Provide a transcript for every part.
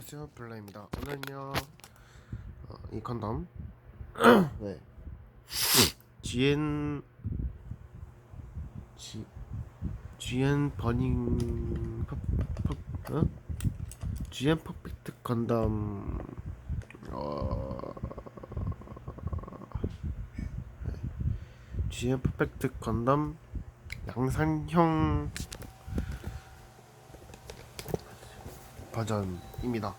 안녕하세요. 블라입니다. 오늘은요. 어, 이 컨덤 네. GN G GN 버닝 퍼, 퍼, 어? GN 퍼펙트 건담 어. 네. GN 퍼펙트 건담 양산형 버전입니다.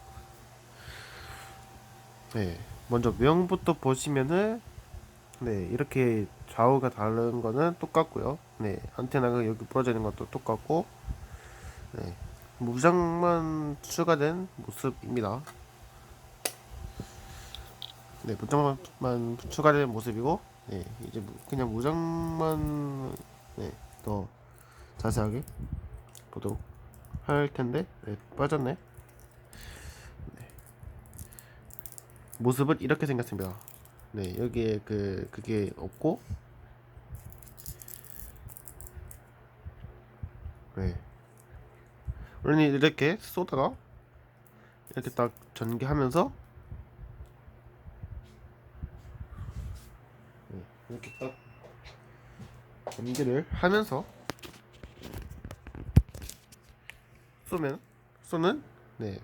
네, 먼저 명부터 보시면은 네 이렇게 좌우가 다른 거는 똑같고요. 네 안테나가 여기 부러져 있는 것도 똑같고 네 무장만 추가된 모습입니다. 네 무장만 추가된 모습이고 네 이제 무- 그냥 무장만 네더 자세하게 보도록 할 텐데 네, 빠졌네. 네. 모습은 이렇게 생겼습니다. 네 여기에 그 그게 없고 네 원래 이렇게 쏘다가 이렇게 딱 전개하면서 네, 이렇게 딱 전개를 하면서 쏘면 쏘는 네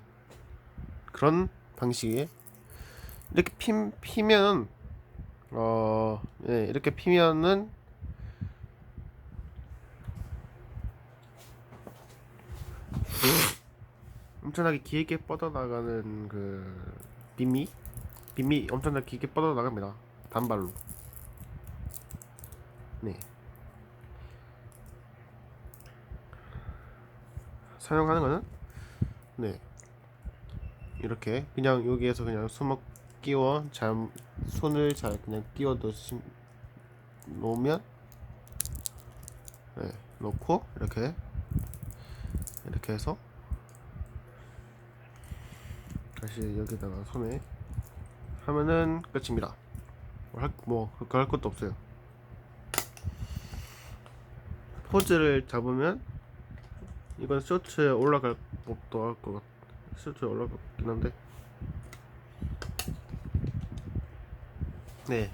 그런 방식의 이렇게 피, 피면 어 네, 이렇게 피면은 엄청나게 길게 뻗어나가는 그 빔이? 빔이 엄청나게 길게 뻗어나갑니다. 단발로. 네. 사용하는 거는? 네. 이렇게 그냥 여기에서 그냥 수목 끼워 잘 손을 잘 그냥 끼워 넣으시 놓으면 네 놓고 이렇게 이렇게 해서 다시 여기다가 손에 하면은 끝입니다 뭐 그거 할 것도 없어요 포즈를 잡으면 이건 쇼츠에 올라갈 법도 할 것 같. 쇼츠에 올라갔긴 한데. 네.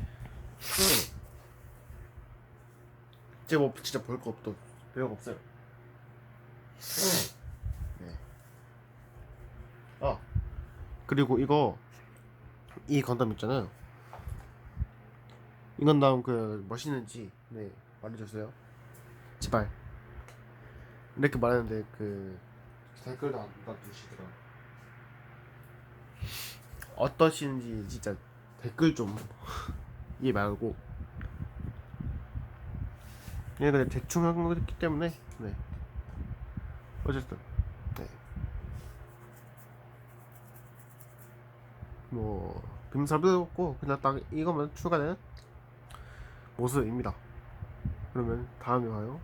이제 뭐 진짜 볼 거 없도 별거 없어요. 네. 아 그리고 이거 이 건담 있잖아요. 이 건담 그 멋있는지 네 말해주세요. 제발. 이렇게 말하는데 그 댓글도 안 놔두시더라. 어떠신지 진짜 댓글 좀 이해 말고 그냥 그냥 대충 한 거기 때문에 네 어쨌든 네뭐 빔삽도 없고 그냥 딱 이거만 추가된 모습입니다. 그러면 다음에 봐요.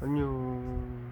안녕.